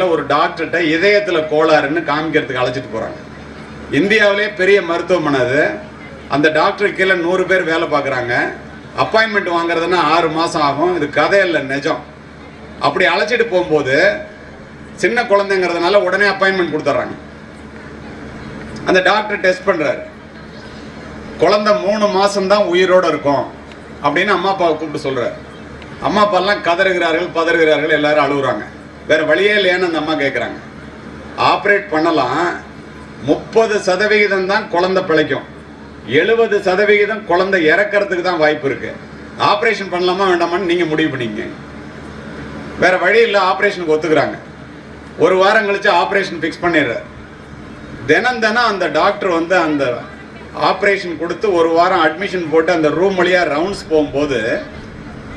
காலையில் ஒரு டாக்டர்கிட்ட இதயத்தில் கோளாறுன்னு காமிக்கிறதுக்கு அழைச்சிட்டு போகிறாங்க இந்தியாவிலே பெரிய மருத்துவமனை அது. அந்த டாக்டர் கீழே நூறு பேர் வேலை பார்க்குறாங்க. அப்பாயின்மெண்ட் வாங்குறதுன்னா ஆறு மாதம் ஆகும். இது கதை இல்லை நிஜம். அப்படி அழைச்சிட்டு போகும்போது சின்ன குழந்தைங்கிறதுனால உடனே அப்பாயின்மெண்ட் கொடுத்துட்றாங்க. அந்த டாக்டர் டெஸ்ட் பண்ணுறாரு குழந்தை மூணு மாசம்தான் உயிரோட இருக்கும் அப்படின்னு அம்மா அப்பாவை கூப்பிட்டு சொல்றாரு. அம்மா அப்பாலாம் கதறுகிறார்கள் பதறுகிறார்கள் எல்லாரும் அழுகுறாங்க. வேற வழியே இல்லையான்னு அந்த அம்மா கேட்குறாங்க ஆப்ரேட் பண்ணலாம். முப்பது சதவிகிதம் தான் குழந்தை பிழைக்கும். எழுபது சதவிகிதம் குழந்தை இறக்கறதுக்கு தான் வாய்ப்பு இருக்கு. ஆப்ரேஷன் பண்ணலாமா வேண்டாமான்னு நீங்க முடிவு பண்ணிங்க வேற வழி இல்லை ஆப்ரேஷனுக்கு ஒத்துக்கிறாங்க. ஒரு வாரம் கழிச்சு ஆப்ரேஷன் ஃபிக்ஸ் பண்ணிடுறாரு. தினம் தினம் அந்த டாக்டர் வந்து அந்த ஆப்ரேஷன் கொடுத்து ஒரு வாரம் அட்மிஷன் போட்டு அந்த ரூம் வழியாக ரவுண்ட்ஸ் போகும்போது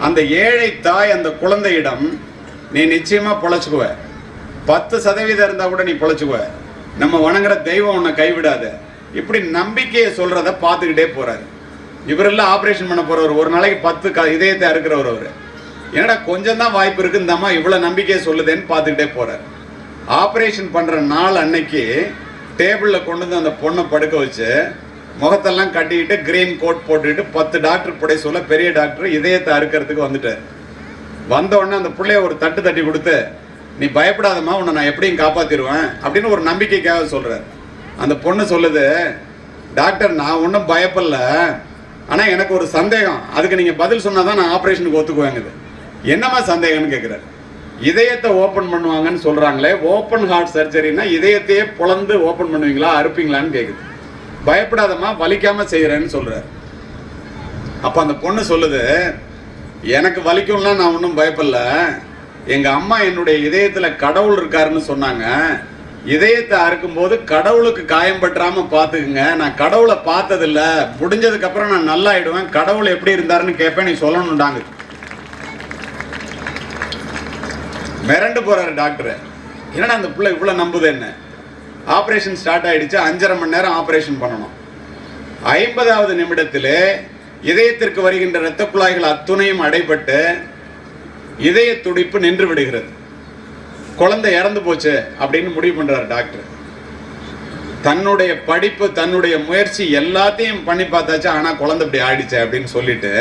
அந்த ஏழை தாய் அந்த குழந்தையிடம் நீ நிச்சயமா பொழைச்சுக்குவ. பத்து சதவீதம் இருந்தா கூட நீ பொழைச்சுக்குவ. நம்ம வணங்குற தெய்வம் உன்னை கைவிடாத. இப்படி நம்பிக்கையை சொல்றத பார்த்துக்கிட்டே போறாரு. இவரெல்லாம் ஆப்ரேஷன் பண்ண போறவர். ஒரு நாளைக்கு பத்து க இதயத்தை அறுக்கிறவர் அவர். என்னடா கொஞ்சம் தான் வாய்ப்பு இருக்கு. இந்த அம்மா இவ்வளோ நம்பிக்கையை சொல்லுதேன்னு பார்த்துக்கிட்டே போறாரு. ஆப்ரேஷன் பண்ற நாள் அன்னைக்கு டேபிளில் கொண்டு வந்து அந்த பொண்ணை படுக்க வச்சு முகத்தெல்லாம் கட்டிக்கிட்டு கிரீன் கோட் போட்டுக்கிட்டு பத்து டாக்டர் புடை சொல்ல பெரிய டாக்டர் இதயத்தை அறுக்கிறதுக்கு வந்துட்டார். வந்த உடனே அந்த பிள்ளைய ஒரு தட்டு தட்டி கொடுத்து நீ பயப்படாதம்மா உன்னை நான் எப்படியும் காப்பாற்றிடுவேன் அப்படின்னு ஒரு நம்பிக்கைக்காக சொல்கிறார் அந்த பொண்ணு சொல்லுது டாக்டர் நான் ஒன்றும் பயப்படல. ஆனால் எனக்கு ஒரு சந்தேகம். அதுக்கு நீங்கள் பதில் சொன்னால் தான் நான் ஆப்ரேஷனுக்கு ஒத்துக்குவேங்குது என்னம்மா சந்தேகம்னு கேட்குறாரு இதயத்தை ஓப்பன் பண்ணுவாங்கன்னு சொல்கிறாங்களே ஓப்பன் ஹார்ட் சர்ஜரினா இதயத்தையே புலந்து ஓப்பன் பண்ணுவீங்களா அறுப்பீங்களான்னு கேட்குது பயப்படாதம்மா வலிக்காமல் செய்கிறேன்னு சொல்கிறார் அப்போ அந்த பொண்ணு சொல்லுது எனக்கு வலிக்கும்லாம் நான் ஒன்றும் பயப்படல. எங்கள் அம்மா என்னுடைய இதயத்தில் கடவுள் இருக்காருன்னு சொன்னாங்க. இதயத்தை அறுக்கும்போது கடவுளுக்கு காயம் பற்றாமல் பார்த்துக்குங்க நான் கடவுளை பார்த்ததில்ல. முடிஞ்சதுக்கப்புறம் நான் நல்லா ஆயிடுவேன் கடவுள் எப்படி இருந்தாருன்னு கேட்பேன் நீ சொல்லணுண்டாங்க மிரண்டு போகிறாரு டாக்டர். என்னடா அந்த பிள்ளை இவ்வளோ நம்புது என்ன ஆப்ரேஷன் ஸ்டார்ட் ஆகிடுச்சு அஞ்சரை மணி நேரம் ஆப்ரேஷன் பண்ணணும். ஐம்பதாவது நிமிடத்தில் இதயத்திற்கு வருகின்ற இரத்த குழாய்கள் அத்துணையும் அடைபட்டு இதய துடிப்பு நின்று விடுகிறது. குழந்தை இறந்து போச்சு அப்படின்னு முடிவு பண்றாரு டாக்டர். தன்னுடைய படிப்பு தன்னுடைய முயற்சி எல்லாத்தையும் பண்ணி பார்த்தாச்சு. ஆனா குழந்தை இப்படி ஆயிடுச்சு அப்படின்னு சொல்லிட்டு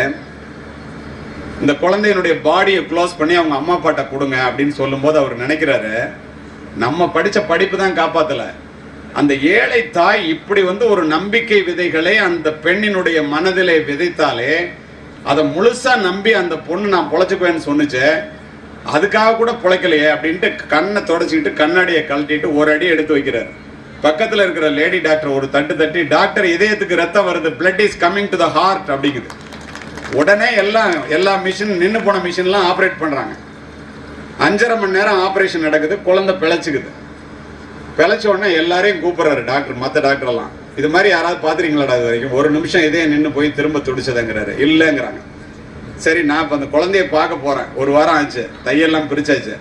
இந்த குழந்தையினுடைய பாடியை க்ளோஸ் பண்ணி அவங்க அம்மா அப்பாட்ட கொடுங்க அப்படின்னு சொல்லும்போது அவர் நினைக்கிறாரு நம்ம படித்த படிப்பு தான் காப்பாத்தல. அந்த ஏழை தாய் இப்படி வந்து ஒரு நம்பிக்கை விதைகளை அந்த பெண்ணினுடைய மனதிலே விதைத்தாலே அதை முழுசா நம்பி அந்த பொண்ணு நான் பொழைச்சுக்குவேன்னு சொன்னிச்சு அதுக்காக கூட பிழைக்கலையே அப்படின்ட்டு கண்ணை தொடச்சிக்கிட்டு கண்ணாடியை கழட்டிட்டு ஒரு அடி எடுத்து வைக்கிறார். பக்கத்தில் இருக்கிற லேடி டாக்டர் ஒரு தட்டு தட்டி டாக்டர் இதயத்துக்கு ரத்தம் வருது blood is coming to the heart அப்படிங்குது. உடனே எல்லாம் எல்லா மிஷின் நின்று போன மிஷின்லாம் ஆப்ரேட் பண்ணுறாங்க அஞ்சரை மணி நேரம் ஆப்ரேஷன் நடக்குது குழந்தை பிழைச்சிக்குது. பிழைச்ச உடனே எல்லாரையும் கூப்பிடுறாரு டாக்டர் மற்ற டாக்டர் எல்லாம் இது மாதிரி யாராவது பாத்துறீங்களாடா இது வரைக்கும்? ஒரு நிமிஷம் இதே நின்று போய் திரும்ப துடிச்சதுங்கிறாரு. இல்லைங்கிறாங்க. சரி நான் இப்போ அந்த குழந்தைய பார்க்க போகிறேன் ஒரு வாரம் ஆச்சு. தையெல்லாம் பிரிச்சாச்சு.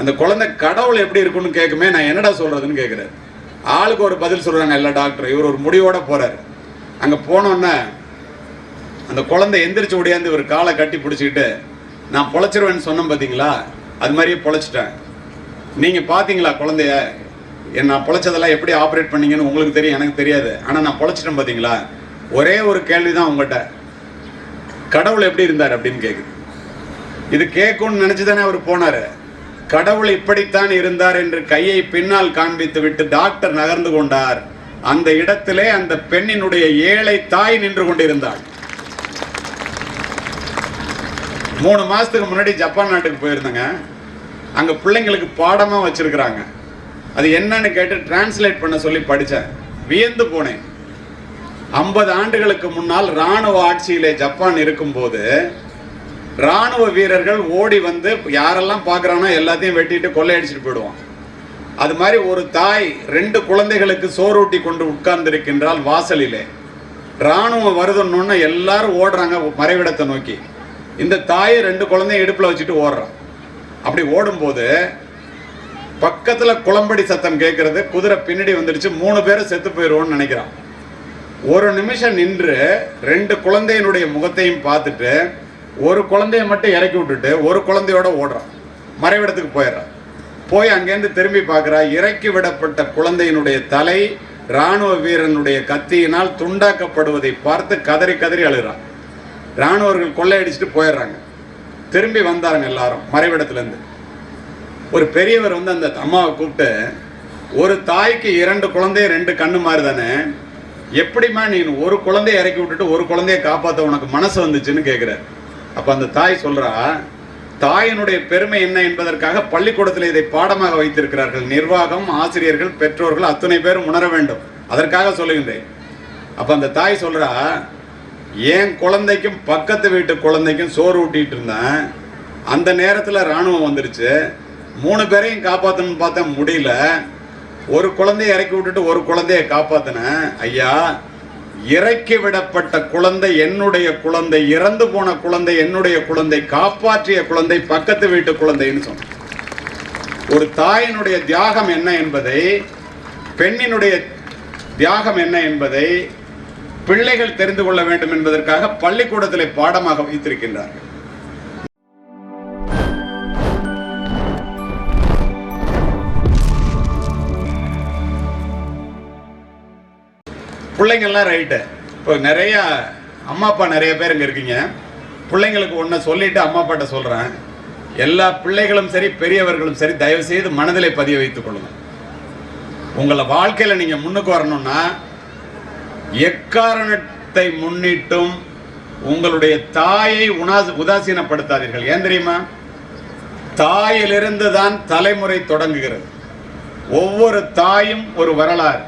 அந்த குழந்தை கடவுள் எப்படி இருக்குன்னு கேட்குமே நான் என்னடா சொல்கிறதுன்னு கேட்குறாரு. ஆளுக்கு ஒரு பதில் சொல்கிறாங்க எல்லா டாக்டர் இவர் ஒரு முடிவோட போகிறாரு அங்கே போனோன்னே அந்த குழந்தை எந்திரிச்சு ஓடியாந்து ஒரு காலை கட்டி பிடிச்சிக்கிட்டு நான் பொழைச்சிருவேன்னு சொன்னேன் பார்த்தீங்களா அது மாதிரியே பொழைச்சிட்டேன். நீங்கள் பார்த்தீங்களா குழந்தைய? நான் பொழைச்சதெல்லாம் எப்படி ஆப்ரேட் பண்ணீங்கன்னு உங்களுக்கு தெரியும் எனக்கு தெரியாது. ஆனால் நான் பொழைச்சிட்டேன் பார்த்தீங்களா ஒரே ஒரு கேள்வி தான் உங்கள்கிட்ட கடவுள் எப்படி இருந்தார் அப்படின்னு கேட்குது இது கேட்கும்னு நினச்சி தானே அவர் போனாரு. கடவுள் இப்படித்தான் இருந்தார் என்று கையை பின்னால் காண்பித்து விட்டு டாக்டர் நகர்ந்து கொண்டார். அந்த இடத்திலே அந்த பெண்ணினுடைய ஏழை தாய் நின்று கொண்டிருந்தாள். மூணு மாசத்துக்கு முன்னாடி ஜப்பான் நாட்டுக்கு போயிருந்தேங்க. அங்க பிள்ளைங்களுக்கு பாடமா வச்சிருக்கிறாங்க. அது என்னன்னு கேட்டு டிரான்ஸ்லேட் பண்ண சொல்லி படித்தேன் வியந்து போனேன். ஐம்பது ஆண்டுகளுக்கு முன்னால் ராணுவ ஆட்சியிலே ஜப்பான் இருக்கும்போது ராணுவ வீரர்கள் ஓடி வந்து யாரெல்லாம் பார்க்குறானோ எல்லாத்தையும் வெட்டிட்டு கொள்ளையடிச்சிட்டு போயிடுவான். அது மாதிரி ஒரு தாய் ரெண்டு குழந்தைகளுக்கு சோறூட்டி கொண்டு உட்கார்ந்திருக்கின்றால் வாசலிலே. ராணுவம் வருதுன்னு எல்லாரும் ஓடுறாங்க மறைவிடத்தை நோக்கி. இந்த தாயை ரெண்டு குழந்தைய இடுப்பில் வச்சுட்டு ஓடுறான். அப்படி ஓடும்போது பக்கத்துல குளம்படி சத்தம் கேட்கறது குதிரை பின்னாடி வந்துடுச்சு மூணு பேரும் செத்து போயிடுவோம்னு நினைக்கிறான். ஒரு நிமிஷம் நின்று ரெண்டு குழந்தையினுடைய முகத்தையும் பார்த்துட்டு ஒரு குழந்தைய மட்டும் இறக்கி விட்டுட்டு ஒரு குழந்தையோட ஓடுறான். மறைவிடத்துக்கு போயிடுறான். போய் அங்கேருந்து திரும்பி பார்க்குறா இறக்கி விடப்பட்ட குழந்தையினுடைய தலை ராணுவ வீரனுடைய கத்தியினால் துண்டாக்கப்படுவதை பார்த்து கதறி கதறி அழுகிறான். ராணுவர்கள் கொள்ளையடிச்சிட்டு போயிடுறாங்க. திரும்பி வந்தாருங்க எல்லாரும் மறைவிடத்துலேருந்து. ஒரு பெரியவர் வந்து அந்த அம்மாவை கூப்பிட்டு ஒரு தாய்க்கு இரண்டு குழந்தைய ரெண்டு கண்ணு மாதிரி தானே எப்படிம்மா நீ ஒரு குழந்தைய இறக்கி விட்டுட்டு ஒரு குழந்தைய காப்பாற்ற உனக்கு மனசு வந்துச்சுன்னு கேட்குறாரு அப்போ அந்த தாய் சொல்கிறா தாயினுடைய பெருமை என்ன என்பதற்காக பள்ளிக்கூடத்தில் இதை பாடமாக வைத்திருக்கிறார்கள். நிர்வாகம் ஆசிரியர்கள் பெற்றோர்கள் அத்தனை பேரும் உணர வேண்டும். அதற்காக சொல்லுகின்றேன். அப்போ அந்த தாய் சொல்கிறா என் குழந்தைக்கும் பக்கத்து வீட்டு குழந்தைக்கும் சோறு ஊட்டிகிட்டு இருந்தேன். அந்த நேரத்தில் ராணுவம் வந்துருச்சு. மூணு பேரையும் காப்பாற்றணும்னு பார்த்தா முடியல. ஒரு குழந்தைய இறக்கி விட்டுட்டு ஒரு குழந்தைய காப்பாத்தினேன் ஐயா இறக்கி விடப்பட்ட குழந்தை என்னுடைய குழந்தை இறந்து போன குழந்தை என்னுடைய குழந்தை காப்பாற்றிய குழந்தை பக்கத்து வீட்டு குழந்தைன்னு சொன்ன ஒரு தாயினுடைய தியாகம் என்ன என்பதை பெண்ணினுடைய தியாகம் என்ன என்பதை பிள்ளைகள் தெரிந்து கொள்ள வேண்டும் என்பதற்காக பள்ளிக்கூடத்திலே பாடமாக வைத்திருக்கின்றார்கள். பிள்ளைங்கள்லாம் ரைட்டு இப்போ நிறைய அம்மா அப்பா நிறைய பேர் இங்கே இருக்கீங்க. பிள்ளைங்களுக்கு ஒன்றை சொல்லிவிட்டு அம்மா அப்பாட்ட சொல்கிறேன் எல்லா பிள்ளைகளும் சரி பெரியவர்களும் சரி தயவு செய்து மனதிலே பதிய வைத்துக் கொள்ளுங்கள். உங்களை வாழ்க்கையில் நீங்கள் முன்னுக்கு வரணும்னா எக்காரணத்தை முன்னிட்டும் உங்களுடைய தாயை உணா உதாசீனப்படுத்தாதீர்கள். ஏன் தெரியுமா? தாயிலிருந்து தான் தலைமுறை தொடங்குகிறது. ஒவ்வொரு தாயும் ஒரு வரலாறு.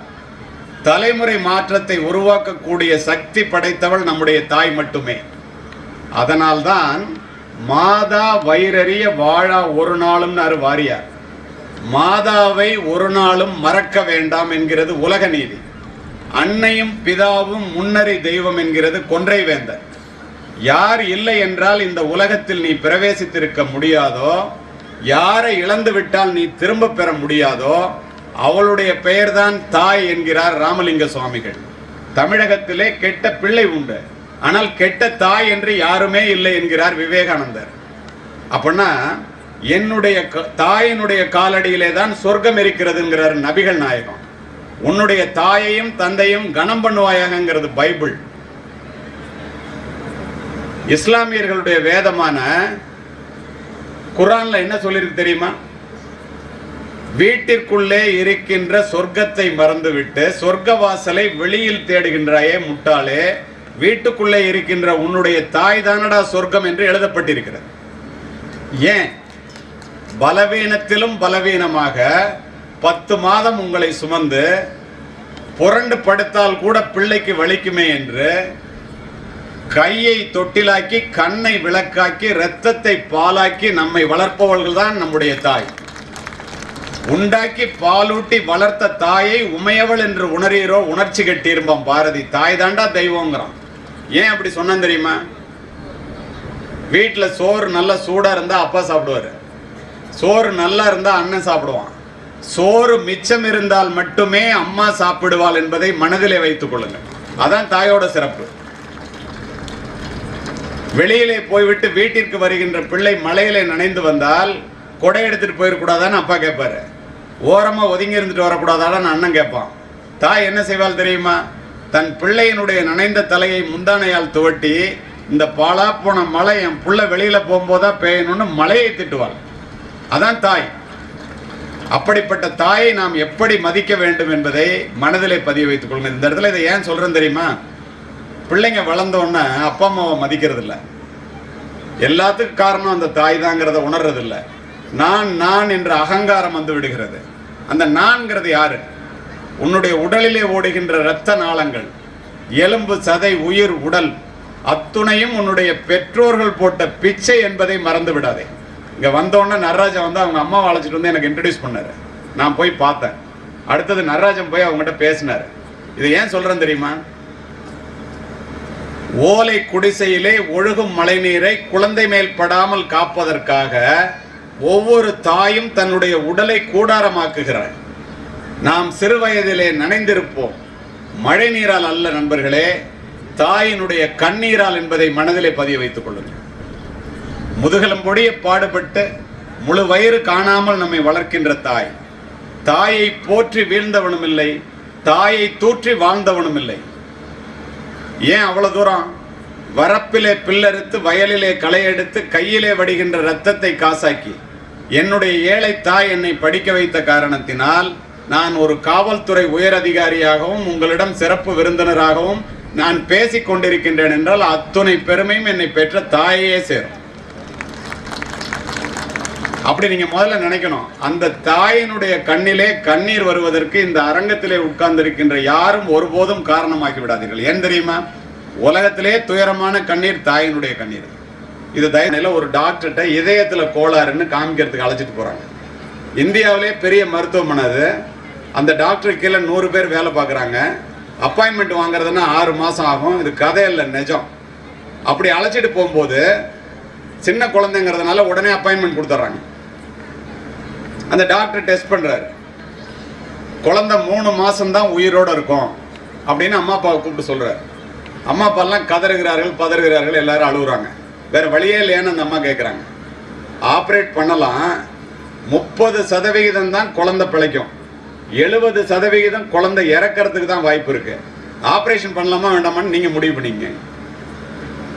தலைமுறை மாற்றத்தை உருவாக்கக்கூடிய சக்தி படைத்தவள் நம்முடைய தாய் மட்டுமே. அதனால்தான் மாதா வயிறறிய வாழா ஒரு நாளும் வாரியார். மாதாவை ஒரு நாளும் மறக்க வேண்டாம் என்கிறது உலக நீதி. அன்னையும் பிதாவும் முன்னறி தெய்வம் என்கிறது கொன்றை வேந்தர். யார் இல்லை என்றால் இந்த உலகத்தில் நீ பிரவேசித்திருக்க முடியாதோ யாரை இழந்து விட்டால் நீ திரும்ப பெற முடியாதோ அவளுடைய பெயர்தான் தாய் என்கிறார் ராமலிங்க சுவாமிகள். தமிழகத்திலே கெட்ட பிள்ளை உண்டு. ஆனால் கெட்ட தாய் என்று யாருமே இல்லை என்கிறார் விவேகானந்தர். அப்படின்னா என்னுடைய க- தாயினுடைய காலடியிலே தான் சொர்க்கம் இருக்கிறதுங்கிறார் நபிகள் நாயகம். உன்னுடைய தாயையும் தந்தையும் கனம் பண்ணுவாயாங்கிறது பைபிள். இஸ்லாமியர்களுடைய வேதமான குரான்ல என்ன சொல்லியிருக்கு தெரியுமா? வீட்டிற்குள்ளே இருக்கின்ற சொர்க்கத்தை மறந்துவிட்டு சொர்க்க வாசலை வெளியில் தேடுகின்றாயே முட்டாளே வீட்டுக்குள்ளே இருக்கின்ற உன்னுடைய தாய் தானடா சொர்க்கம் என்று எழுதப்பட்டிருக்கிறது. ஏன்? பலவீனத்திலும் பலவீனமாக பத்து மாதம் உங்களை சுமந்து புரண்டு படுத்தால் கூட பிள்ளைக்கு வலிக்குமே என்று கையை தொட்டிலாக்கி கண்ணை விளக்காக்கி இரத்தத்தை பாலாக்கி நம்மை வளர்ப்பவர்கள் தான் நம்முடைய தாய். உண்டாக்கி பாலூட்டி வளர்த்த தாயை உமையவள் என்று உணரீரோ உணர்ச்சி கட்டியிருப்பான் பாரதி. தாய் தாண்டா தெய்வங்கிறான். ஏன் அப்படி சொன்னேன் தெரியுமா? வீட்டில் சோறு நல்லா சூடாக இருந்தால் அப்பா சாப்பிடுவாரு. சோறு நல்லா இருந்தால் அண்ணன் சாப்பிடுவான். சோறு மிச்சம் இருந்தால் மட்டுமே அம்மா சாப்பிடுவாள் என்பதை மனதிலே வைத்துக் கொள்ளுங்கள். அதான் தாயோட சிறப்பு. வெளியிலே போய்விட்டு வீட்டிற்கு வருகின்ற பிள்ளை மலையிலே நனைந்து வந்தால் கொடை எடுத்துட்டு போயிடக்கூடாதான்னு அப்பா கேட்பாரு. ஓரமாக ஒதுங்கி இருந்துட்டு வரக்கூடாதான்னு அண்ணன் கேட்பான் தாய் என்ன செய்வாள் தெரியுமா? தன் பிள்ளையினுடைய நனைந்த தலையை முந்தானையால் துவட்டி இந்த பாலா போன மழை என் புள்ள வெளியில போகும்போதா பெய்யணும்னு மழையை திட்டுவாள். அதான் தாய். அப்படிப்பட்ட தாயை நாம் எப்படி மதிக்க வேண்டும் என்பதை மனதிலே பதிய வைத்துக் கொள்ளுங்க இந்த இடத்துல இதை ஏன் சொல்றேன் தெரியுமா? பிள்ளைங்க வளர்ந்த அப்பா அம்மாவை மதிக்கிறது இல்லை எல்லாத்துக்கும் காரணம் அந்த தாய் தாங்கிறத உணர்றது நான் நான் என்ற அகங்காரம் வந்து விடுகிறது. அந்த நான்கிறது யாரு? உன்னுடைய உடலிலே ஓடுகின்ற இரத்த நாளங்கள் எலும்பு சதை உயிர் உடல் அத்துணையும் உன்னுடைய பெற்றோர்கள் போட்ட பிச்சை என்பதை மறந்து விடாதே. இங்க வந்தோடனே நடராஜன் வந்து அவங்க அம்மாவை அழைச்சிட்டு வந்து எனக்கு இன்ட்ரடியூஸ் பண்ணாரு. நான் போய் பார்த்தேன். அடுத்தது நடராஜன் போய் அவங்ககிட்ட பேசினார். இதை ஏன் சொல்றேன் தெரியுமா? ஓலை குடிசையிலே ஒழுகும் மழைநீரை குழந்தை மேல் படாமல் காப்பதற்காக ஒவ்வொரு தாயும் தன்னுடைய உடலை கூடாரமாக்குகிறார் நாம் சிறு வயதிலே நனைந்திருப்போம். மழை நீரால் அல்ல நண்பர்களே தாயினுடைய கண்ணீரால் என்பதை மனதிலே பதிய வைத்துக் கொள்ளுங்கள். முதுகலம்பொடிய பாடுபட்டு முழு வயிறு காணாமல் நம்மை வளர்க்கின்ற தாய். தாயை போற்றி வீழ்ந்தவனும் இல்லை தாயை தூற்றி வாழ்ந்தவனும் இல்லை ஏன் அவ்வளவு தூரம்? வரப்பிலே பில்லறுத்து வயலிலே களை எடுத்து கையிலே வடிகின்ற ரத்தத்தை காசாக்கி. என்னுடைய ஏழை தாய் என்னை படிக்க வைத்த காரணத்தினால் நான் ஒரு காவல்துறை உயர் அதிகாரியாகவும் உங்களிடம் சிறப்பு விருந்தினராகவும் நான் பேசிக் கொண்டிருக்கின்றேன் என்றால் அத்துணை பெருமையும் என்னை பெற்ற தாயே சேரும். அப்படி நீங்க முதல்ல நினைக்கணும். அந்த தாயினுடைய கண்ணிலே கண்ணீர் வருவதற்கு இந்த அரங்கத்திலே உட்கார்ந்திருக்கின்ற யாரும் ஒருபோதும் காரணமாக்கி விடாதீர்கள். ஏன் தெரியுமா? உலகத்திலே துயரமான கண்ணீர் தாயினுடைய கண்ணீர். இது தயநில ஒரு டாக்டர்கிட்ட இதயத்தில் கோளாறுன்னு காமிக்கிறதுக்கு அழைச்சிட்டு போகிறாங்க இந்தியாவிலே பெரிய மருத்துவமனை அது அந்த டாக்டர் கீழே நூறு பேர் வேலை பார்க்குறாங்க அப்பாயின்மெண்ட் வாங்குறதுன்னா ஆறு மாதம் ஆகும். இது கதை இல்லை நிஜம். அப்படி அழைச்சிட்டு போகும்போது சின்ன குழந்தைங்கிறதுனால உடனே அப்பாயின்மெண்ட் கொடுத்துட்றாங்க. அந்த டாக்டர் டெஸ்ட் பண்ணுறாரு குழந்தை மூணு மாதம்தான் உயிரோட இருக்கும் அப்படின்னு அம்மா அப்பாவை கூப்பிட்டு சொல்கிறார் அம்மா அப்பாலாம் கதறுகிறார்கள் பதறுகிறார்கள் எல்லாரும் அழுகுறாங்க. வேற வழியே இல்லையான்னு அந்த அம்மா கேட்குறாங்க ஆப்ரேட் பண்ணலாம். முப்பது சதவிகிதம் தான் குழந்தை பிழைக்கும். எழுபது சதவிகிதம் குழந்தை இறக்கறதுக்கு தான் வாய்ப்பு இருக்கு. ஆப்ரேஷன் பண்ணலாமா வேண்டாமான்னு நீங்க முடிவு பண்ணிங்க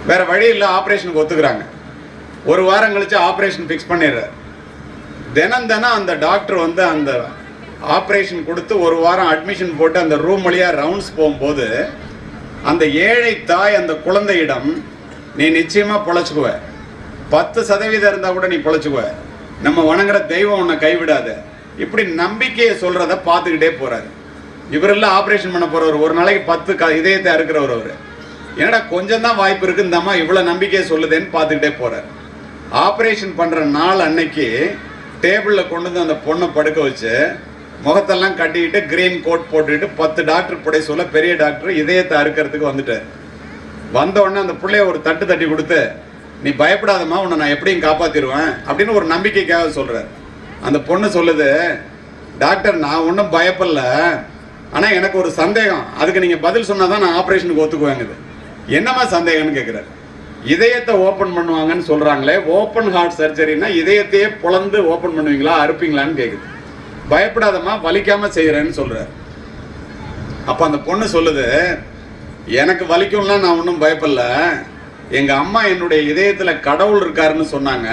வேற வழி இல்லை ஆப்ரேஷனுக்கு ஒத்துக்கிறாங்க. ஒரு வாரம் கழிச்சு ஆப்ரேஷன் ஃபிக்ஸ் பண்ணிடுறாரு. தினம் தினம் அந்த டாக்டர் வந்து அந்த ஆப்ரேஷன் கொடுத்து ஒரு வாரம் அட்மிஷன் போட்டு அந்த ரூம் வழியாக ரவுண்ட்ஸ் போகும்போது அந்த ஏழை தாய் அந்த குழந்தையிடம் நீ நிச்சயமாக பொழைச்சுக்குவ. பத்து சதவீதம் இருந்தால் கூட நீ பொழைச்சுக்குவ. நம்ம வணங்குற தெய்வம் உன்னை கைவிடாது. இப்படி நம்பிக்கையை சொல்கிறத பார்த்துக்கிட்டே போகிறாரு இவரெல்லாம் ஆப்ரேஷன் பண்ண போகிறவர் ஒரு நாளைக்கு பத்து க இதயத்தை அறுக்கிறவர் அவர். என்னடா கொஞ்சம் தான் வாய்ப்பு இருக்கு இந்த அம்மா இவ்வளோ நம்பிக்கையை சொல்லுதேன்னு பார்த்துக்கிட்டே போகிறார் ஆப்ரேஷன் பண்ணுற நாள் அன்னைக்கு டேபிளில் கொண்டு வந்து அந்த பொண்ணை படுக்க வச்சு முகத்தெல்லாம் கட்டிக்கிட்டு கிரீன் கோட் போட்டுக்கிட்டு பத்து டாக்டர் புடை சொல்ல பெரிய டாக்டர் இதயத்தை அறுக்கிறதுக்கு வந்துட்டார் வந்த உடனே அந்த பிள்ளைய ஒரு தட்டு தட்டி கொடுத்து நீ பயப்படாதம்மா உன்னை நான் எப்படியும் காப்பாத்திடுவேன் அப்படின்னு ஒரு நம்பிக்கைக்காக சொல்கிறார் அந்த பொண்ணு சொல்லுது டாக்டர் நான் ஒன்றும் பயப்படல. ஆனால் எனக்கு ஒரு சந்தேகம். அதுக்கு நீங்கள் பதில் சொன்னால் தான் நான் ஆப்ரேஷனுக்கு ஒத்துக்குவேங்குது என்னம்மா சந்தேகம்னு கேட்குறாரு இதயத்தை ஓப்பன் பண்ணுவாங்கன்னு சொல்கிறாங்களே ஓப்பன் ஹார்ட் சர்ஜரினா இதயத்தையே புலந்து ஓப்பன் பண்ணுவீங்களா அறுப்பீங்களான்னு கேட்குது பயப்படாதம்மா வலிக்காம செய்கிறேன்னு சொல்கிறார் அப்போ அந்த பொண்ணு சொல்லுது எனக்கு வலிக்கும்லாம் நான் ஒன்றும் பயப்படல. எங்கள் அம்மா என்னுடைய இதயத்தில் கடவுள் இருக்காருன்னு சொன்னாங்க.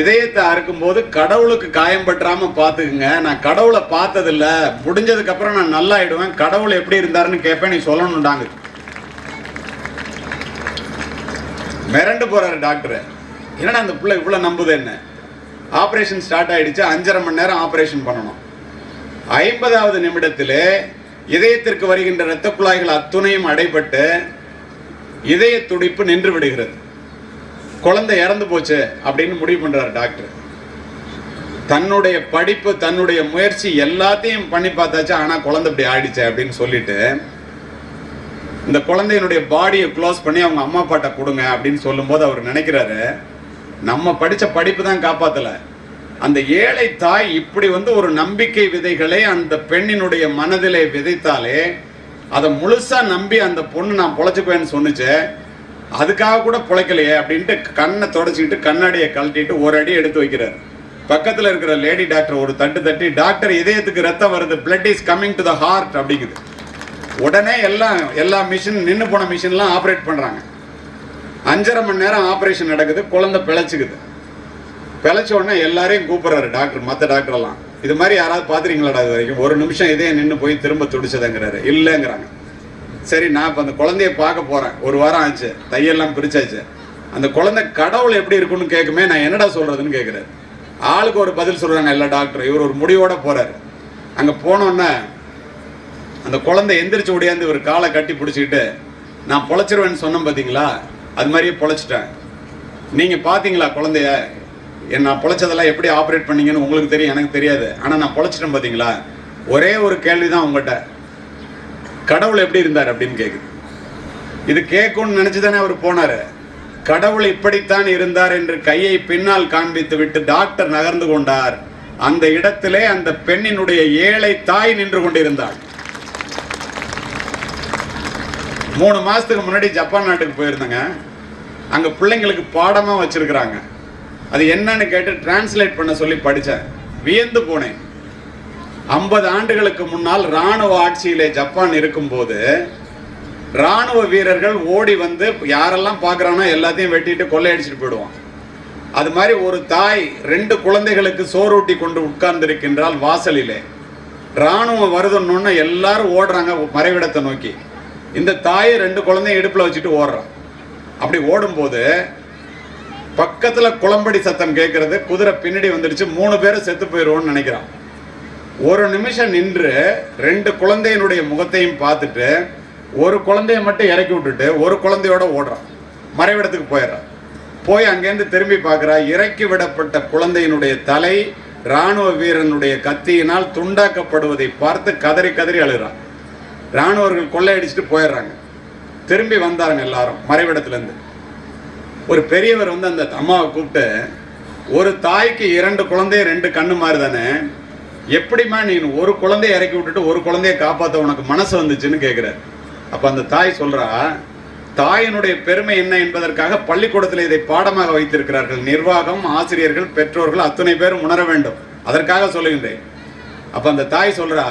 இதயத்தை அறுக்கும்போது கடவுளுக்கு காயம் பற்றாமல் பார்த்துக்குங்க நான் கடவுளை பார்த்ததில்ல. முடிஞ்சதுக்கப்புறம் நான் நல்லா ஆயிடுவேன் கடவுள் எப்படி இருந்தாருன்னு கேட்பேன் நீ சொல்லணுண்டாங்க மிரண்டு போகிறாரு டாக்டர். என்னடா அந்த பிள்ளை இவ்வளோ நம்புது என்ன? ஆப்ரேஷன் ஸ்டார்ட் ஆகிடுச்சு அஞ்சரை மணி நேரம் ஆப்ரேஷன் பண்ணணும். ஐம்பதாவது நிமிடத்தில் இதயத்திற்கு வருகின்ற இரத்த குழாய்கள் அத்துணையும் அடைபட்டு இதய துடிப்பு நின்று விடுகிறது. குழந்தை இறந்து போச்சு அப்படின்னு முடிவு பண்ணுறாரு டாக்டர். தன்னுடைய படிப்பு தன்னுடைய முயற்சி எல்லாத்தையும் பண்ணி பார்த்தாச்சு ஆனால் குழந்தை இப்படி ஆயிடுச்சு அப்படின்னு சொல்லிட்டு இந்த குழந்தையினுடைய பாடியை க்ளோஸ் பண்ணி அவங்க அம்மா அப்பாட்ட கொடுங்க அப்படின்னு சொல்லும்போது அவர் நினைக்கிறாரு நம்ம படித்த படிப்பு தான் காப்பாற்றலை அந்த ஏழை தாய் இப்படி வந்து ஒரு நம்பிக்கை விதைகளை அந்த பெண்ணினுடைய மனதிலே விதைத்தாலே அதை முழுசாக நம்பி அந்த பொண்ணு நான் பொழைச்சுக்குவேன்னு சொன்னுச்சு அதுக்காக கூட பிழைக்கலையே அப்படின்ட்டு கண்ணை தொடச்சிக்கிட்டு கண்ணாடியை கழட்டிட்டு ஒரு அடி எடுத்து வைக்கிறார். பக்கத்தில் இருக்கிற லேடி டாக்டர் ஒரு தட்டு தட்டி டாக்டர் இதயத்துக்கு ரத்தம் வருது blood is coming to the heart அப்படிங்குது. உடனே எல்லாம் எல்லா மிஷின் நின்று போன மிஷின்லாம் ஆப்ரேட் பண்ணுறாங்க அஞ்சரை மணி நேரம் ஆப்ரேஷன் நடக்குது குழந்தை பிழைச்சிக்குது. பிழைச்ச உடனே எல்லாரையும் கூப்பிடுறாரு டாக்டர் மற்ற டாக்டர் எல்லாம். இது மாதிரி யாராவது பார்த்துறீங்களாடா இது வரைக்கும்? ஒரு நிமிஷம் இதே நின்று போய் திரும்ப துடிச்சதுங்கிறாரு. இல்லைங்கிறாங்க. சரி நான் இப்போ அந்த குழந்தைய பார்க்க போறேன். ஒரு வாரம் ஆச்சு. தையெல்லாம் பிரிச்சாச்சு. அந்த குழந்தை கடவுள் எப்படி இருக்குன்னு கேட்குமே நான் என்னடா சொல்றதுன்னு கேட்குறாரு. ஆளுக்கு ஒரு பதில் சொல்றாங்க எல்லா டாக்டர் இவர் ஒரு முடிவோட போறாரு. அங்க போனோன்னே அந்த குழந்தை எந்திரிச்சு ஓடியாந்து ஒரு காலை கட்டி பிடிச்சிக்கிட்டு நான் பொழைச்சிருவேன்னு சொன்னேன் பார்த்தீங்களா அது மாதிரியே பொழைச்சிட்டேன். நீங்கள் பார்த்தீங்களா குழந்தைய? நான் பொழைச்சதெல்லாம் எப்படி ஆப்ரேட் பண்ணீங்கன்னு உங்களுக்கு தெரியும் எனக்கு தெரியாது. ஆனால் நான் பொழைச்சிட்டேன் பார்த்தீங்களா ஒரே ஒரு கேள்வி தான் உங்கள்கிட்ட கடவுள் எப்படி இருந்தார் அப்படின்னு கேட்குது இது கேட்கும்னு நினச்சி தானே அவர் போனாரு. கடவுள் இப்படித்தான் இருந்தார் என்று கையை பின்னால் காண்பித்து விட்டு டாக்டர் நகர்ந்து கொண்டார். அந்த இடத்திலே அந்த பெண்ணினுடைய ஏழை தாய் நின்று கொண்டிருந்தாள். மூணு மாசத்துக்கு முன்னாடி ஜப்பான் நாட்டுக்கு போயிருந்தேங்க. அங்கே பிள்ளைங்களுக்கு பாடமாக வச்சுருக்குறாங்க. அது என்னன்னு கேட்டு டிரான்ஸ்லேட் பண்ண சொல்லி படித்தேன் வியந்து போனேன். ஐம்பது ஆண்டுகளுக்கு முன்னால் ராணுவ ஆட்சியிலே ஜப்பான் இருக்கும்போது ராணுவ வீரர்கள் ஓடி வந்து யாரெல்லாம் பார்க்குறானோ எல்லாத்தையும் வெட்டிட்டு கொள்ளையடிச்சிட்டு போயிடுவான். அது மாதிரி ஒரு தாய் ரெண்டு குழந்தைகளுக்கு சோறூட்டி கொண்டு உட்கார்ந்திருக்கின்றால் வாசலிலே. ராணுவம் வருதுன்னு எல்லாரும் ஓடுறாங்க மறைவிடத்தை நோக்கி. இந்த தாயை ரெண்டு குழந்தைய இடுப்பில் வச்சுட்டு ஓடுறான். அப்படி ஓடும்போது பக்கத்தில் குளம்படி சத்தம் கேட்கறது குதிரை பின்னாடி வந்துடுச்சு மூணு பேரும் செத்து போயிடுவோம்னு நினைக்கிறான். ஒரு நிமிஷம் நின்று ரெண்டு குழந்தையினுடைய முகத்தையும் பார்த்துட்டு ஒரு குழந்தைய மட்டும் இறக்கி விட்டுட்டு ஒரு குழந்தையோட ஓடுறான். மறைவிடத்துக்கு போயிடுறான். போய் அங்கேருந்து திரும்பி பார்க்குறா இறக்கி விடப்பட்ட குழந்தையினுடைய தலை ராணுவ வீரனுடைய கத்தியினால் துண்டாக்கப்படுவதை பார்த்து கதறி கதறி அழுகிறான். ராணுவர்கள் கொள்ளையடிச்சிட்டு போயிடுறாங்க. திரும்பி வந்தாருங்க எல்லாரும் மறைவிடத்துலேருந்து. ஒரு பெரியவர் வந்து அந்த அம்மாவை கூப்பிட்டு ஒரு தாய்க்கு இரண்டு குழந்தைய ரெண்டு கண்ணு மாதிரி தானே எப்படிம்மா நீ ஒரு குழந்தைய இறக்கி விட்டுட்டு ஒரு குழந்தைய காப்பாற்ற உனக்கு மனசு வந்துச்சுன்னு கேட்குறாரு அப்போ அந்த தாய் சொல்கிறா தாயினுடைய பெருமை என்ன என்பதற்காக பள்ளிக்கூடத்தில் இதை பாடமாக வைத்திருக்கிறார்கள். நிர்வாகம் ஆசிரியர்கள் பெற்றோர்கள் அத்தனை பேரும் உணர வேண்டும். அதற்காக சொல்லுகின்றேன். அப்போ அந்த தாய் சொல்கிறா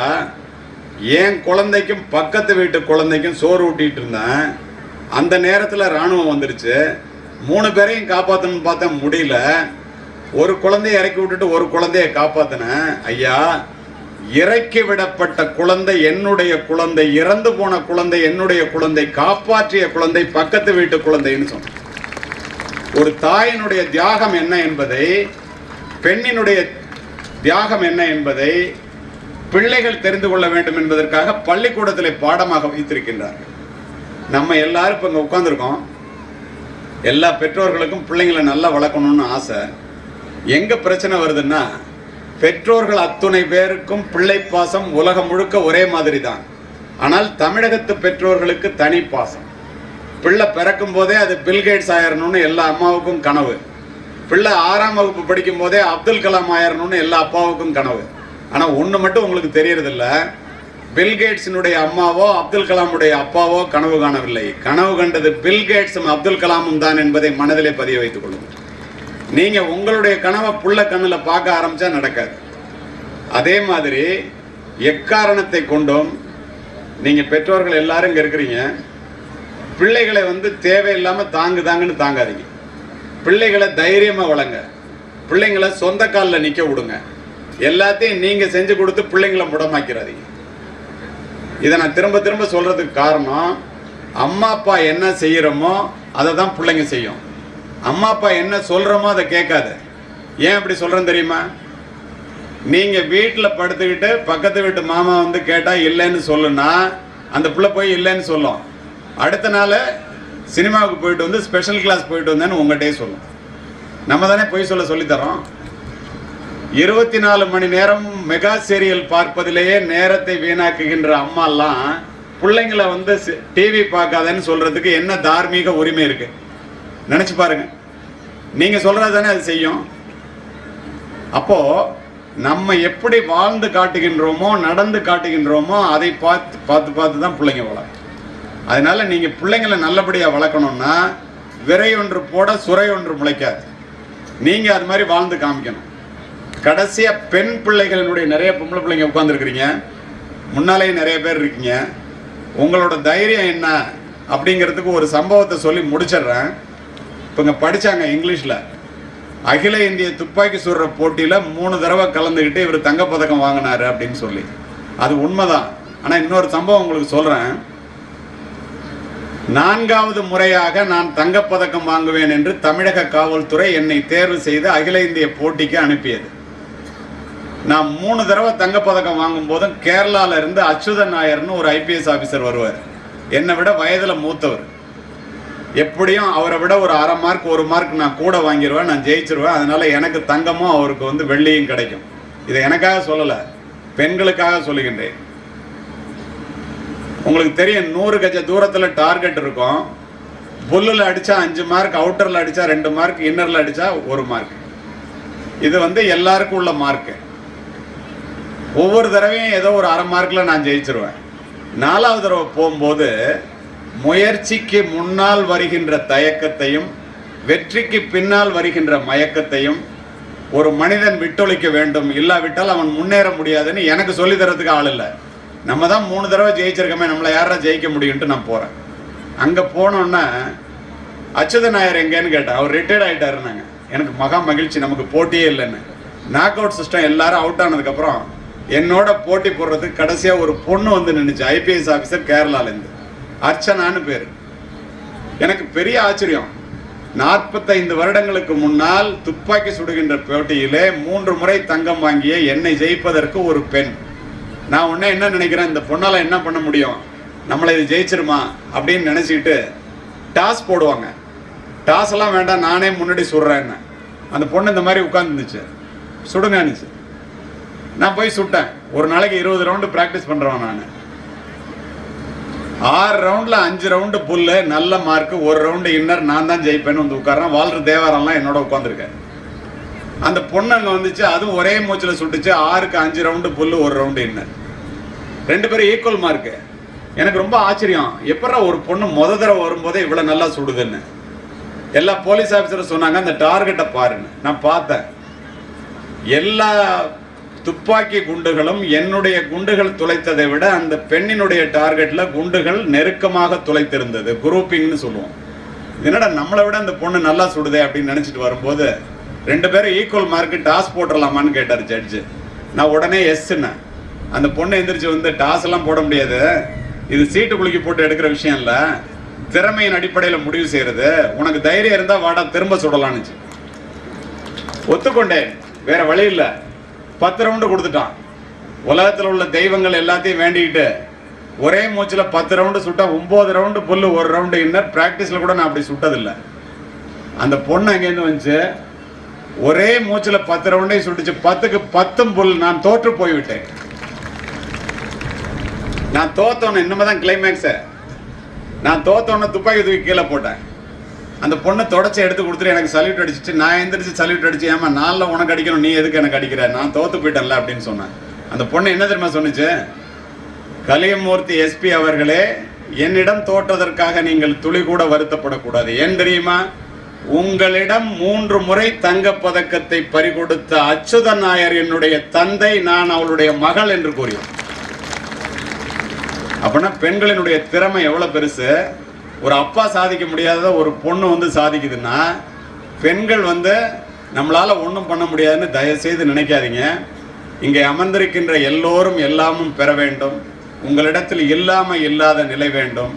என் குழந்தைக்கும் பக்கத்து வீட்டு குழந்தைக்கும் சோறு ஊட்டிட்டு இருந்தேன்? அந்த நேரத்தில் ராணுவம் வந்துருச்சு. மூணு பேரையும் காப்பாற்றணும்னு பார்த்தா முடியல. ஒரு குழந்தைய இறக்கி விட்டுட்டு ஒரு குழந்தைய காப்பாற்றினேன் ஐயா இறக்கி விடப்பட்ட குழந்தை என்னுடைய குழந்தை இறந்து போன குழந்தை என்னுடைய குழந்தை காப்பாற்றிய குழந்தை பக்கத்து வீட்டு குழந்தைன்னு சொன்ன ஒரு தாயினுடைய தியாகம் என்ன என்பதை பெண்ணினுடைய தியாகம் என்ன என்பதை பிள்ளைகள் தெரிந்து கொள்ள வேண்டும் என்பதற்காக பள்ளிக்கூடத்திலே பாடமாக வைத்திருக்கின்றார்கள். நம்ம எல்லாரும் இப்போ இங்கே உட்காந்துருக்கோம் எல்லா பெற்றோர்களுக்கும் பிள்ளைங்களை நல்லா வளர்க்கணும்னு ஆசை. எங்கே பிரச்சனை வருதுன்னா பெற்றோர்கள் அத்துணை பேருக்கும் பிள்ளை பாசம் உலகம் முழுக்க ஒரே மாதிரி தான் ஆனால் தமிழகத்து பெற்றோர்களுக்கு தனி பாசம். பிள்ளை பிறக்கும் போதே அது பில்கேட்ஸ் ஆயிரணும்னு எல்லா அம்மாவுக்கும் கனவு. பிள்ளை ஆறாம் வகுப்பு படிக்கும் போதே அப்துல் கலாம் ஆயிரணும்னு எல்லா அப்பாவுக்கும் கனவு. ஆனால் ஒன்று மட்டும் உங்களுக்கு தெரியறதில்ல. பில்கேட்ஸினுடைய அம்மாவோ அப்துல் கலாமுடைய அப்பாவோ கனவு காணவில்லை. கனவு கண்டது பில்கேட்ஸும் அப்துல் கலாமும் தான் என்பதை மனதிலே பதிய வைத்துக் கொள்ளுங்கள். நீங்கள் உங்களுடைய கனவை புள்ள கண்ணில் பார்க்க ஆரம்பித்தா நடக்காது. அதே மாதிரி எக்காரணத்தை கொண்டும் நீங்கள் பெற்றோர்கள் எல்லாரும் இங்கே இருக்கிறீங்க. பிள்ளைகளை வந்து தேவையில்லாமல் தாங்கு தாங்குன்னு தாங்காதீங்க. பிள்ளைகளை தைரியமாக வளங்க. பிள்ளைங்களை சொந்த காலில் நிற்க விடுங்க. எல்லாத்தையும் நீங்க செஞ்சு கொடுத்து பிள்ளைங்களை முடமாக்கிறாதீங்க. இதை நான் திரும்ப திரும்ப சொல்றதுக்கு காரணம் அம்மா அப்பா என்ன செய்யறோமோ அதை தான் பிள்ளைங்க செய்யும். அம்மா அப்பா என்ன சொல்றோமோ அதை கேட்காது. ஏன் அப்படி சொல்றேன் தெரியுமா? நீங்க வீட்டில் படுத்துக்கிட்டு பக்கத்து வீட்டு மாமா வந்து கேட்டா இல்லைன்னு சொல்லுனா அந்த பிள்ளை போய் இல்லைன்னு சொல்லும். அடுத்த நாள் சினிமாவுக்கு போயிட்டு வந்து ஸ்பெஷல் கிளாஸ் போயிட்டு வந்தேன்னு உங்கள்கிட்டயே சொல்லும். நம்ம தானே போய் சொல்ல சொல்லித்தரோம்? இருபத்தி நாலு மணி நேரம் மெகா சீரியல் பார்ப்பதிலேயே நேரத்தை வீணாக்குகின்ற அம்மாலாம் பிள்ளைங்களை வந்து டிவி பார்க்காதன்னு சொல்றதுக்கு என்ன தார்மீக உரிமை இருக்கு? நினைச்சு பாருங்க. நீங்க சொல்றது தானே அது செய்யும். அப்போ நம்ம எப்படி வாழ்ந்து காட்டுகின்றோமோ நடந்து காட்டுகின்றோமோ அதை பார்த்து பார்த்து பார்த்து தான் பிள்ளைங்க வளரும். அதனால நீங்க பிள்ளைங்களை நல்லபடியாக வளர்க்கணும்னா விரை ஒன்று போட சுரை ஒன்று முளைக்காது. நீங்க அது மாதிரி வாழ்ந்து காமிக்கணும். கடைசியா பெண் பிள்ளைகளினுடைய நிறைய பொம்பளை பிள்ளைங்க உட்காந்துருக்குறீங்க முன்னாலேயும் நிறைய பேர் இருக்கீங்க. உங்களோட தைரியம் என்ன அப்படிங்கிறதுக்கு ஒரு சம்பவத்தை சொல்லி முடிச்சிடுறேன். இப்போ இங்கே படித்தாங்க இங்கிலீஷில். அகில இந்திய துப்பாக்கி சுடுற போட்டியில் மூணு தடவை கலந்துக்கிட்டு இவர் தங்கப்பதக்கம் வாங்கினாரு அப்படின்னு சொல்லி. அது உண்மைதான். ஆனால் இன்னொரு சம்பவம் உங்களுக்கு சொல்கிறேன் நான்காவது முறையாக நான் தங்கப்பதக்கம் வாங்குவேன் என்று தமிழக காவல்துறை என்னை தேர்வு செய்து அகில இந்திய போட்டிக்கு அனுப்பியது. நான் மூணு தடவை தங்கப்பதக்கம் வாங்கும் போதும் கேரளால இருந்து அச்சுதன் நாயர்னு ஒரு ஐபிஎஸ் ஆஃபீஸர் வருவார். என்னை விட வயதுல மூத்தவர். எப்படியும் அவரை விட ஒரு அரை மார்க் ஒரு மார்க் நான் கூட வாங்கிடுவேன் நான் ஜெயிச்சிருவேன். அதனால எனக்கு தங்கமும் அவருக்கு வந்து வெள்ளியும் கிடைக்கும். இதை எனக்காக சொல்லலை பெண்களுக்காக சொல்லுகின்றேன். உங்களுக்கு தெரியும் நூறு கஜ தூரத்தில் டார்கெட் இருக்கும். புல்லில் அடித்தா அஞ்சு மார்க் அவுட்டரில் அடித்தா ரெண்டு மார்க் இன்னரில் அடித்தா ஒரு மார்க் இது வந்து எல்லாருக்கும் உள்ள மார்க்கு ஒவ்வொரு தடவையும் ஏதோ ஒரு அரை மார்க்கில் நான் ஜெயிச்சிருவேன். நாலாவது தடவை போகும்போது முயற்சிக்கு முன்னால் வருகின்ற தயக்கத்தையும் வெற்றிக்கு பின்னால் வருகின்ற மயக்கத்தையும் ஒரு மனிதன் விட்டொழிக்க வேண்டும். இல்லாவிட்டால் அவன் முன்னேற முடியாதுன்னு எனக்கு சொல்லித் தரத்துக்கு ஆள் இல்லை. நம்ம தான் மூணு தடவை ஜெயிச்சிருக்கோமே நம்மளை யாரா ஜெயிக்க முடியும்ட்டு நான் போகிறேன் அங்கே போனோன்னா அச்சுத நாயர் எங்கேன்னு கேட்டேன் அவர் ரிட்டையர்ட் ஆயிட்டாருன்னாங்க. எனக்கு மகா மகிழ்ச்சி நமக்கு போட்டியே இல்லைன்னு. நாக் அவுட் சிஸ்டம் எல்லாரும் அவுட் ஆனதுக்கப்புறம் என்னோட போட்டி போடுறதுக்கு கடைசியாக ஒரு பொண்ணு வந்து நின்றுச்சு ஐபிஎஸ் ஆஃபீஸர் கேரளாலேருந்து. அர்ச்சனான்னு பேர். எனக்கு பெரிய ஆச்சரியம். நாற்பத்தைந்து வருடங்களுக்கு முன்னால் துப்பாக்கி சுடுகின்ற போட்டியிலே மூன்று முறை தங்கம் வாங்கிய என்னை ஜெயிப்பதற்கு ஒரு பெண். நான் உடனே என்ன நினைக்கிறேன்? இந்த பொண்ணால் என்ன பண்ண முடியும்? நம்மளை இது ஜெயிச்சிருமா? அப்படின்னு நினச்சிக்கிட்டு டாஸ் போடுவாங்க. டாஸ் எல்லாம் வேண்டாம் நானே முன்னாடி சுடுறேன்னு. அந்த பொண்ணு இந்த மாதிரி உட்காந்துருந்துச்சு சுடுங்கன்னுச்சு. நான் போய் சுட்டேன். ஒரு நாளைக்கு இருபது ரவுண்டு ப்ராக்டிஸ் பண்ணுறவன் நான். ஆறு ரவுண்டில் அஞ்சு ரவுண்டு புல்லு நல்ல மார்க் ஒரு ரவுண்டு இன்னர் நான் தான் ஜெயிப்பேன்னு வந்து உட்கார்றேன். வாழ்ற தேவாரம்லாம் என்னோட உட்காந்துருக்கேன் அந்த பொண்ணு அங்கே வந்துச்சு அதுவும் ஒரே மூச்சில் சுட்டுச்சு. ஆறுக்கு அஞ்சு ரவுண்டு புல்லு ஒரு ரவுண்டு இன்னர் ரெண்டு பேரும் ஈக்குவல் மார்க்கு எனக்கு ரொம்ப ஆச்சரியம். எப்படா ஒரு பொண்ணு முத தடவை வரும்போதே இவ்வளோ நல்லா சுடுதுன்னு. எல்லா போலீஸ் ஆஃபீஸரும் சொன்னாங்க அந்த டார்கெட்டை பாருன்னு. நான் பார்த்தேன். எல்லா துப்பாக்கி குண்டுகளும் என்னுடைய குண்டுகள் துளைத்ததை விட அந்த பெண்ணினுடைய டார்கெட்ல குண்டுகள் நெருக்கமாக துளைத்திருந்தது. குரூப்பிங்னு சொல்லுவோம். என்னடா நம்மளை விட அந்த பொண்ணு நல்லா சுடுதே அப்படின்னு நினைச்சிட்டு வரும்போது ரெண்டு பேரும் ஈக்குவல் மார்க்கு டாஸ் போட்டுடலாமான்னு கேட்டார் ஜட்ஜு நான் உடனே எஸ்ன்னேன் அந்த பொண்ணு எந்திரிச்சு வந்து டாஸ் எல்லாம் போட முடியாது. இது சீட்டு குலுக்கி போட்டு எடுக்கிற விஷயம் இல்லை. திறமையின் அடிப்படையில் முடிவு செய்யறது. உனக்கு தைரியம் இருந்தால் வாடா திரும்ப சுடலான்னுச்சு ஒத்துக்கொண்டேன். வேற வழி இல்லை. பத்து ரவுண்டு கொடுத்துட்டான். உலகத்தில் உள்ள தெய்வங்கள் எல்லாத்தையும் வேண்டிக்கிட்டு ஒரே மூச்சில் பத்து ரவுண்டு சுட்டா ஒம்பது ரவுண்டு புல் ஒரு ரவுண்டு இன்னர் ப்ராக்டிஸில் கூட நான் அப்படி சுட்டதில்லை. அந்த பொண்ணு அங்கேருந்து வந்துச்சு. ஒரே மூச்சில் பத்து ரவுண்டையும் சுட்டுச்சு. பத்துக்கு பத்தும் புல் நான் தோற்று போய்விட்டேன். நான் தோத்தவன இன்னும் கிளைமேக்ஸை நான் தோத்தோன்னு துப்பாக்கி தூக்கி கீழே போட்டேன். அந்த பொண்ணு தொடச்சி எடுத்து கொடுத்துட்டு எனக்கு சல்யூட் அடிச்சுட்டு நான் எந்திரிச்சு சல்யூட் அடிச்சு ஏமா நாளில் உனக்கு அடிக்கணும் நீ எதுக்கு எனக்கு அடிக்கிற? நான் தோத்து போயிட்டேன்ல அப்படின்னு சொன்னேன். அந்த பொண்ணு என்ன தெரியுமா சொன்னிச்சு? கலியமூர்த்தி எஸ்பி அவர்களே என்னிடம் தோற்றதற்காக நீங்கள் துளி கூட வருத்தப்படக்கூடாது. ஏன் தெரியுமா? உங்களிடம் மூன்று முறை தங்கப் பதக்கத்தை பறிகொடுத்த அச்சுத நாயர் என்னுடைய தந்தை நான் அவளுடைய மகள் என்று கூறியோம் அப்படின்னா பெண்களினுடைய திறமை எவ்வளவு பெருசு? ஒரு அப்பா சாதிக்க முடியாத ஒரு பொண்ணு வந்து சாதிக்குதுன்னா பெண்கள் வந்து நம்மளால ஒன்றும் பண்ண முடியாதுன்னு தயவு செய்து நினைக்காதீங்க. இங்கே அமர்ந்திருக்கின்ற எல்லோரும் எல்லாமும் பெற வேண்டும். உங்களிடத்தில் இல்லாமல் இல்லாத நிலை வேண்டும்.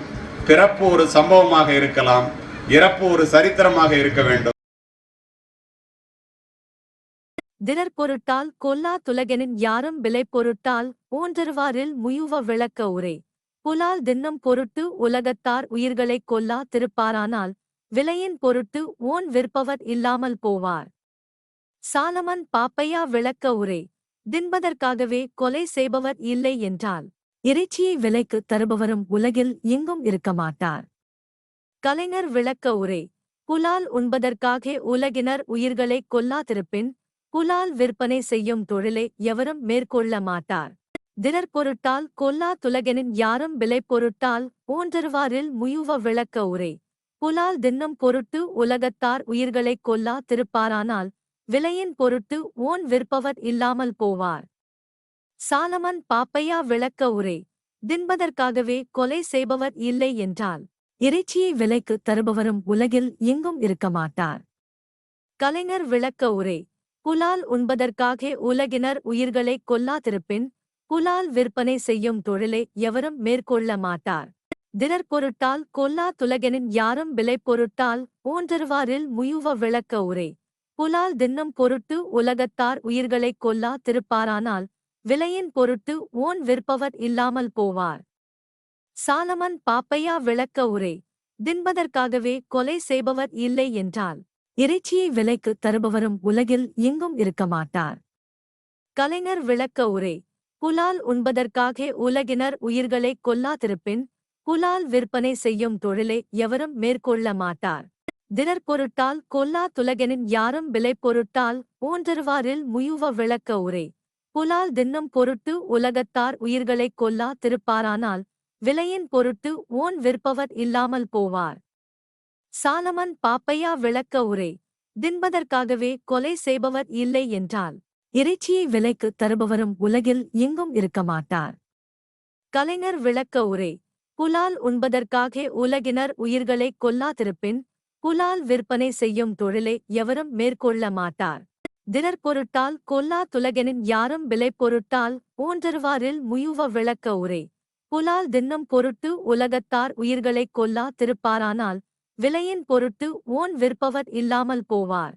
பிறப்பு ஒரு சம்பவமாக இருக்கலாம். இறப்பு ஒரு சரித்திரமாக இருக்க வேண்டும். தினர் பொருட்டால் கொல்லா துலகனின் யாரும் விலை பொருட்டால் ஓன்றருவாரில் முயுவ விளக்க உரை. புலால் தின்னும் பொருட்டு உலகத்தார் உயிர்களைக் கொல்லா திருப்பாரானால் விலையின் பொருட்டு ஓன் விற்பவர் இல்லாமல் போவார். சாலமன் பாப்பையா விளக்க உரை தின்பதற்காகவே கொலை செய்பவர் இல்லை என்றால் இறைச்சியை விலைக்கு தருபவரும் உலகில் எங்கும் இருக்க மாட்டார். கலைஞர் விளக்க உரை புலால் உண்பதற்காக உலகினர் உயிர்களைக் கொல்லாதிருப்பின் புலால் விற்பனை செய்யும் தொழிலை எவரும் மேற்கொள்ள மாட்டார். தினர் பொருட்டால் கொல்லா துலகெனின் யாரும் விலை பொருட்டால் ஓன்றருவாரில் முயுவ விளக்க உரை. புலால் தின்னும் பொருட்டு உலகத்தார் உயிர்களைக் கொல்லா திருப்பாரானால் விலையின் பொருட்டு ஓன் விற்பவர் இல்லாமல் போவார். சாலமன் பாப்பையா விளக்க உரை. தின்பதற்காகவே கொலை செய்பவர் இல்லை என்றால் இறைச்சியை விலைக்கு தருபவரும் உலகில் எங்கும் இருக்க மாட்டார். கலைஞர் விளக்க உரை. புலால் உண்பதற்காக உலகினர் உயிர்களைக் கொல்லாதிருப்பின் புலால் விற்பனை செய்யும் தொழிலை எவரும் மேற்கொள்ள மாட்டார். திடர் பொருட்டால் கொல்லா துலகனின் யாரும் விலை பொருட்டால் ஓன்றருவாரில் முயுவ விளக்க உரை. புலால் தின்னம் பொருட்டு உலகத்தார் உயிர்களைக் கொல்லா திருப்பாரானால் விலையின் பொருட்டு ஓன் விற்பவர் இல்லாமல் போவார். சாலமன் பாப்பையா விளக்க உரை. தின்பதற்காகவே கொலை செய்பவர் இல்லை என்றால் இறைச்சியை விலைக்கு தருபவரும் உலகில் எங்கும் இருக்க மாட்டார். கலைஞர் விளக்க உரை. புலால் உண்பதற்காக உலகினர் உயிர்களைக் கொல்லாதிருப்பின் புலால் விற்பனை செய்யும் தொழிலை எவரும் மேற்கொள்ள மாட்டார். தினர் பொருட்டால் கொல்லா துலகெனின் யாரும் விலை பொருட்டால் ஓன்றருவாரில் முயுவ விளக்க உரை. புலால் தின்னும் பொருட்டு உலகத்தார் உயிர்களைக் கொல்லா திருப்பாரானால் விலையின் பொருட்டு ஓன் விற்பவர் இல்லாமல் போவார். சாலமன் பாப்பையா விளக்க உரை. தின்பதற்காகவே கொலை செய்பவர் இல்லை என்றால் இறைச்சியை விலைக்கு தருபவரும் உலகில் எங்கும் இருக்க மாட்டார். கலைஞர் விளக்க உரை புலால் உண்பதற்காக உலகினர் உயிர்களைக் கொல்லாதிருப்பின் புலால் விற்பனை செய்யும் தொழிலை எவரும் மேற்கொள்ள மாட்டார். தினற்பொருட்டால் கொல்லா துலகெனின் யாரும் விலை பொருட்டால் ஊன்றருவாரில் முயுவ விளக்க உரை புலால் தின்னும் பொருட்டு உலகத்தார் உயிர்களைக் கொல்லா திருப்பாரானால் விலையின் பொருட்டு ஓன் விற்பவர் இல்லாமல் போவார்.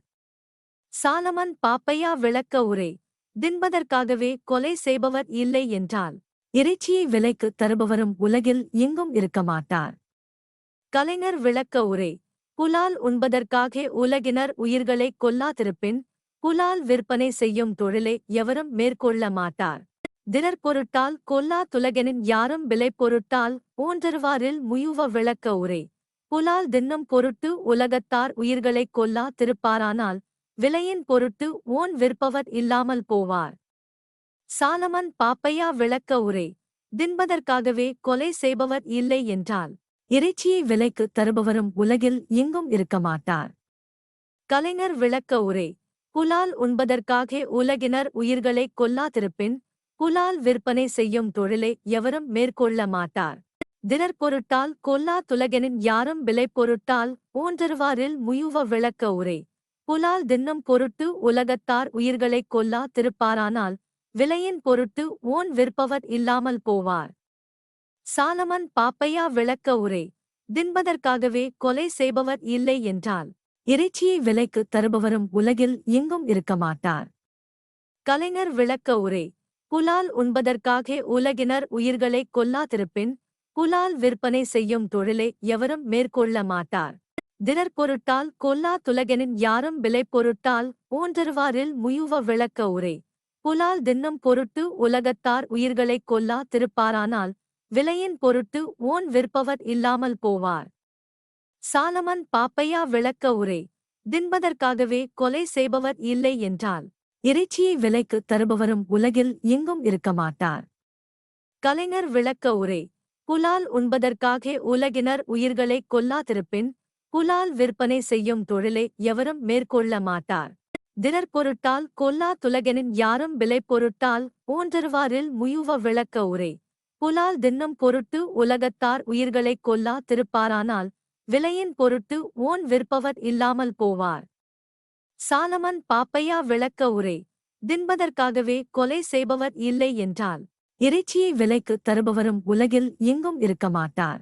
சாலமன் பாப்பையா விளக்க உரை. தின்பதற்காகவே கொலை செய்பவர் இல்லை என்றால் இறைச்சியை விலைக்கு தருபவரும் உலகில் எங்கும் இருக்க மாட்டார். கலைஞர் விளக்க உரை. புலால் உண்பதற்காக உலகினர் உயிர்களைக் கொல்லாதிருப்பின் புலால் விற்பனை செய்யும் தொழிலை எவரும் மேற்கொள்ள மாட்டார். தினற்பொருட்டால் கொல்லா துலகெனின் யாரும் விலை பொருட்டால் ஊன்றருவாரில் முயுவ விளக்க உரை. புலால் தின்னும் பொருட்டு உலகத்தார் உயிர்களைக் கொல்லா திருப்பாரானால் விலையின் பொருட்டு ஓன் விற்பவர் இல்லாமல் போவார். சாலமன் பாப்பையா விளக்க உரை தின்பதற்காகவே கொலை செய்பவர் இல்லை என்றால் இறைச்சியை விலைக்கு தருபவரும் உலகில் எங்கும் இருக்க மாட்டார். கலைஞர் விளக்க உரை புலால் உண்பதற்காக உலகினர் உயிர்களைக் கொல்லாதிருப்பின் புலால் விற்பனை செய்யும் தொழிலை எவரும் மேற்கொள்ள மாட்டார். தினற்பொருட்டால் கொல்லா துலகெனின் யாரும் விலை பொருட்டால் ஊன்றருவாரில் முயுவ விளக்க உரை புலால் தின்னும் பொருட்டு உலகத்தார் உயிர்களைக் கொல்லா திருப்பாரானால் விலையின் பொருட்டு ஓன் விற்பவர் இல்லாமல் போவார். சாலமன் பாப்பையா விளக்க உரை தின்பதற்காகவே கொலை செய்பவர் இல்லை என்றால் இறைச்சியை விலைக்கு தருபவரும் உலகில் எங்கும் இருக்க மாட்டார் கலைஞர் விளக்க உரை புலால் உண்பதற்காக உலகினர் உயிர்களைக் கொல்லாதிருப்பின் புலால் விற்பனை செய்யும் தொழிலை எவரும் மேற்கொள்ள மாட்டார். தினற்பொருட்டால் கொல்லா துலகெனின் யாரும் விலை பொருட்டால் ஊன்றருவாரில் முயுவ விளக்க உரை. புலால் தின்னும் பொருட்டு உலகத்தார் உயிர்களைக் கொல்லா திருப்பாரானால் விலையின் பொருட்டு ஓன் விற்பவர் இல்லாமல் போவார். சாலமன் பாப்பையா விளக்க உரை. தின்பதற்காகவே கொலை செய்பவர் இல்லை என்றால் இறைச்சியை விலைக்கு தருபவரும் உலகில் எங்கும் இருக்க மாட்டார். கலைஞர் விளக்க உரை. புலால் உண்பதற்காக உலகினர் உயிர்களைக் கொல்லாதிருப்பின் புலால் விற்பனை செய்யும் தொழிலை எவரும் மேற்கொள்ள மாட்டார். தினற்பொருட்டால் கொல்லா துலகனின் யாரும் விலை பொருட்டால் ஊன்றருவாரில் முயுவ விளக்க உரை. புலால் தின்னும் பொருட்டு உலகத்தார் உயிர்களைக் கொல்லா திருப்பாரானால் விலையின் பொருட்டு ஓன் விற்பவர் இல்லாமல் போவார். சாலமன் பாப்பையா விளக்க உரை. தின்பதற்காகவே கொலை செய்பவர் இல்லை என்றால் இறைச்சியை விலைக்கு தருபவரும் உலகில் எங்கும் இருக்க மாட்டார்.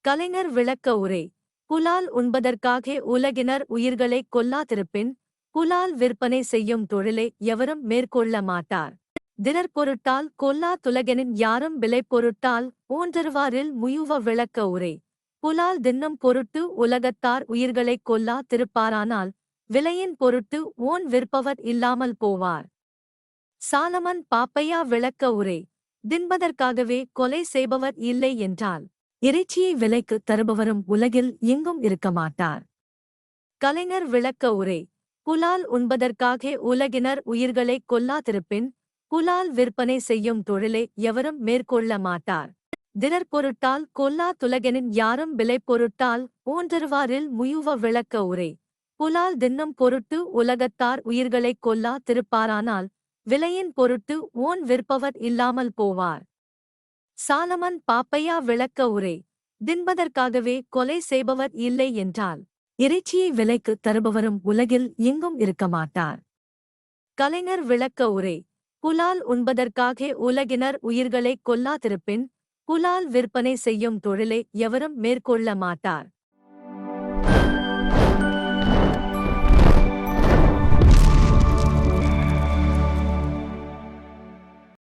கலைஞர் விளக்க உரை. புலால் உண்பதற்காக உலகினர் உயிர்களைக் கொல்லாதிருப்பின் புலால் விற்பனை செய்யும் தொழிலை எவரும் மேற்கொள்ள மாட்டார். தினற்பொருட்டால் கொல்லா துலகெனின் யாரும் விலை பொருட்டால் ஊன்றருவாரில் முயுவ விளக்க உரை. புலால் தின்னம் பொருட்டு உலகத்தார் உயிர்களைக் கொல்லா திருப்பாரானால் விலையின் பொருட்டு ஓன் விற்பவர் இல்லாமல் போவார். சாலமன் பாப்பையா விளக்க உரை. தின்பதற்காகவே கொலை செய்பவர் இல்லை என்றால் இறைச்சியை விலைக்கு தருபவரும் உலகில் எங்கும் இருக்க மாட்டார். கலைஞர் விளக்க உரை புலால் உண்பதற்காக உலகினர் உயிர்களைக் கொல்லாதிருப்பின் புலால் விற்பனை செய்யும் தொழிலை எவரும் மேற்கொள்ள மாட்டார். தினற்பொருட்டால் கொல்லா துலகெனின் யாரும் விலை பொருட்டால் ஊன்றருவாரில் முயுவ விளக்க உரை புலால் தின்னும் பொருட்டு உலகத்தார் உயிர்களைக் கொல்லா திருப்பாரானால் விலையின் பொருட்டு ஓன் விற்பவர் இல்லாமல் போவார். சாலமன் பாப்பையா விளக்க உரை. தின்பதற்காகவே கொலை செய்பவர் இல்லை என்றால் இறைச்சியை விலைக்கு தருபவரும் உலகில் எங்கும் இருக்க மாட்டார். கலைஞர் விளக்க உரை. புலால் உண்பதற்காக உலகினர் உயிர்களைக் கொல்லாதிருப்பின் புலால் விற்பனை செய்யும் தொழிலை எவரும் மேற்கொள்ள மாட்டார்.